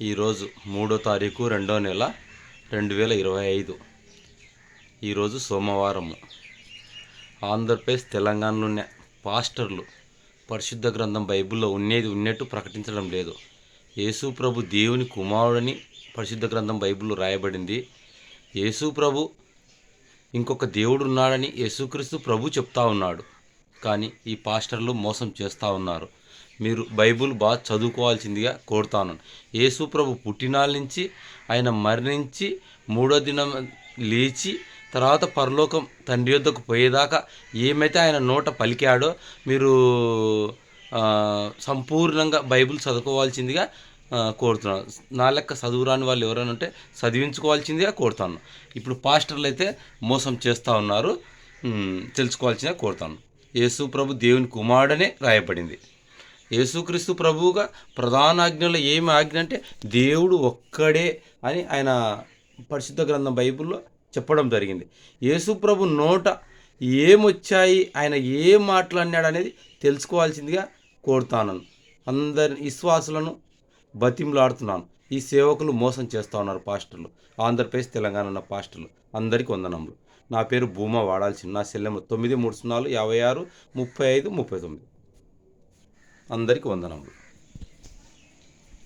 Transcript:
ఈరోజు మూడో తారీఖు రెండో నెల రెండు వేల ఇరవై ఐదు. ఈరోజు సోమవారము. ఆంధ్రప్రదేశ్ తెలంగాణలోని పాస్టర్లు పరిశుద్ధ గ్రంథం బైబిల్లో ఉండేది ఉన్నట్టు ప్రకటించడం లేదు. యేసు ప్రభు దేవుని కుమారుడని పరిశుద్ధ గ్రంథం బైబిల్లో రాయబడింది. యేసు ప్రభు ఇంకొక దేవుడు ఉన్నాడని యేసుక్రీస్తు ప్రభు చెప్తా ఉన్నాడు. కానీ ఈ పాస్టర్లు మోసం చేస్తూ ఉన్నారు. మీరు బైబుల్ బాగా చదువుకోవాల్సిందిగా కోరుతాను. యేసు ప్రభు పుట్టినాళ్ళ నుంచి ఆయన మరణించి మూడో దినం లేచి తర్వాత పరలోకం తండ్రి యొద్దకు పోయేదాకా ఏమైతే ఆయన నోట పలికాడో మీరు సంపూర్ణంగా బైబిల్ చదువుకోవాల్సిందిగా కోరుతున్నాను. నా లెక్క చదువురాని వాళ్ళు ఎవరైనా ఉంటే చదివించుకోవాల్సిందిగా కోరుతాను. ఇప్పుడు పాస్టర్లు అయితే మోసం చేస్తూ ఉన్నారు. తెలుసుకోవాల్సిందిగా కోరుతాను. యేసు ప్రభు దేవుని కుమారుడనే రాయబడింది. యేసుక్రీస్తు ప్రభువుగా ప్రధాన ఆజ్ఞలో ఏమి ఆజ్ఞ అంటే దేవుడు ఒక్కడే అని ఆయన పరిశుద్ధ గ్రంథం బైబిల్లో చెప్పడం జరిగింది. యేసు ప్రభు నోట ఏమొచ్చాయి ఆయన ఏం మాట్లాడినాడు అనేది తెలుసుకోవాల్సిందిగా కోరుతాను. అందరి విశ్వాసులను బతిమలాడుతున్నాను. ఈ సేవకులు మోసం చేస్తూ ఉన్నారు పాస్టర్లు. ఆంధ్రప్రదేశ్ తెలంగాణ ఉన్న పాస్టర్లు. అందరికీ వందనములు. నా పేరు భూమా వాడాల్సిన నా సెల్లెము తొమ్మిది మూడు సున్నాలు యాభై ఆరు ముప్పై ఐదు ముప్పై తొమ్మిది. అందరికీ వందనములు.